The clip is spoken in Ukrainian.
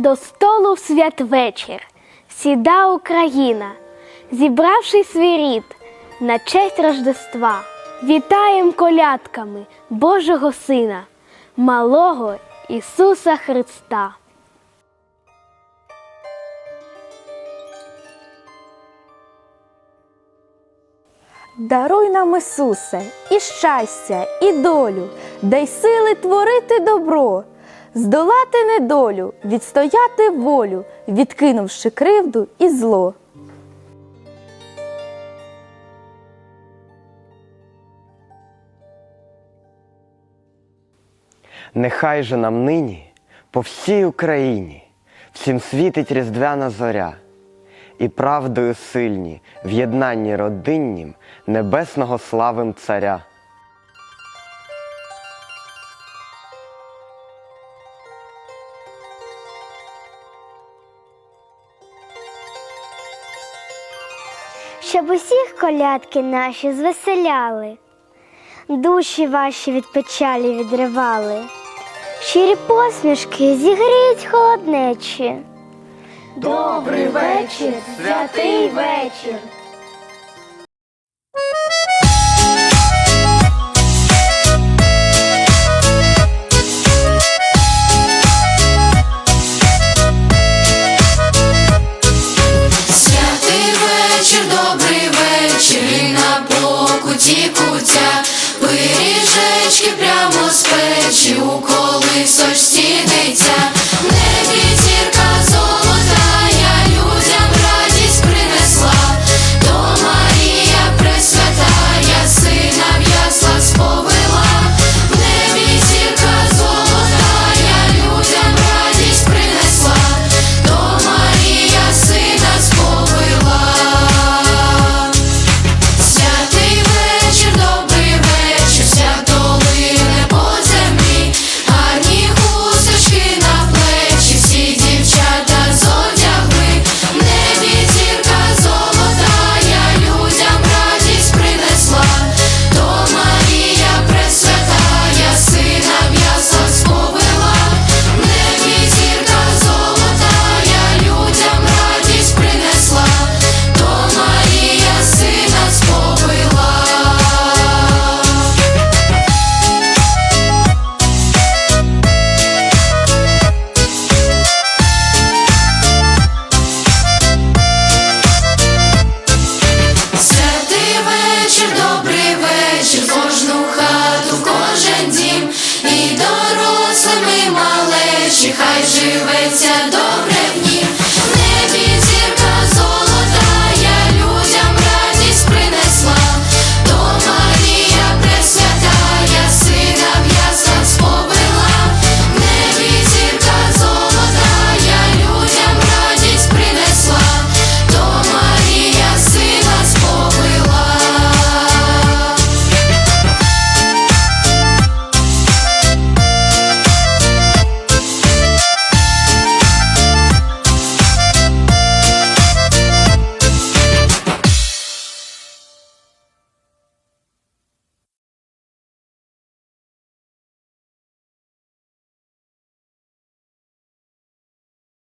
До столу в святвечір. Сіда Україна, зібравши свій рід на честь Рождества, вітаєм колядками Божого Сина, малого Ісуса Христа. Даруй нам, Ісусе, і щастя, і долю, дай сили творити добро, здолати недолю, відстояти волю, відкинувши кривду і зло. Нехай же нам нині по всій Україні всім світить різдвяна зоря, і правдою сильні в єднанні родиннім небесного славим царя. Щоб усіх колядки наші звеселяли, душі ваші від печалі відривали, щирі посмішки зігріють холоднечі. Добрий вечір, святий вечір, життя.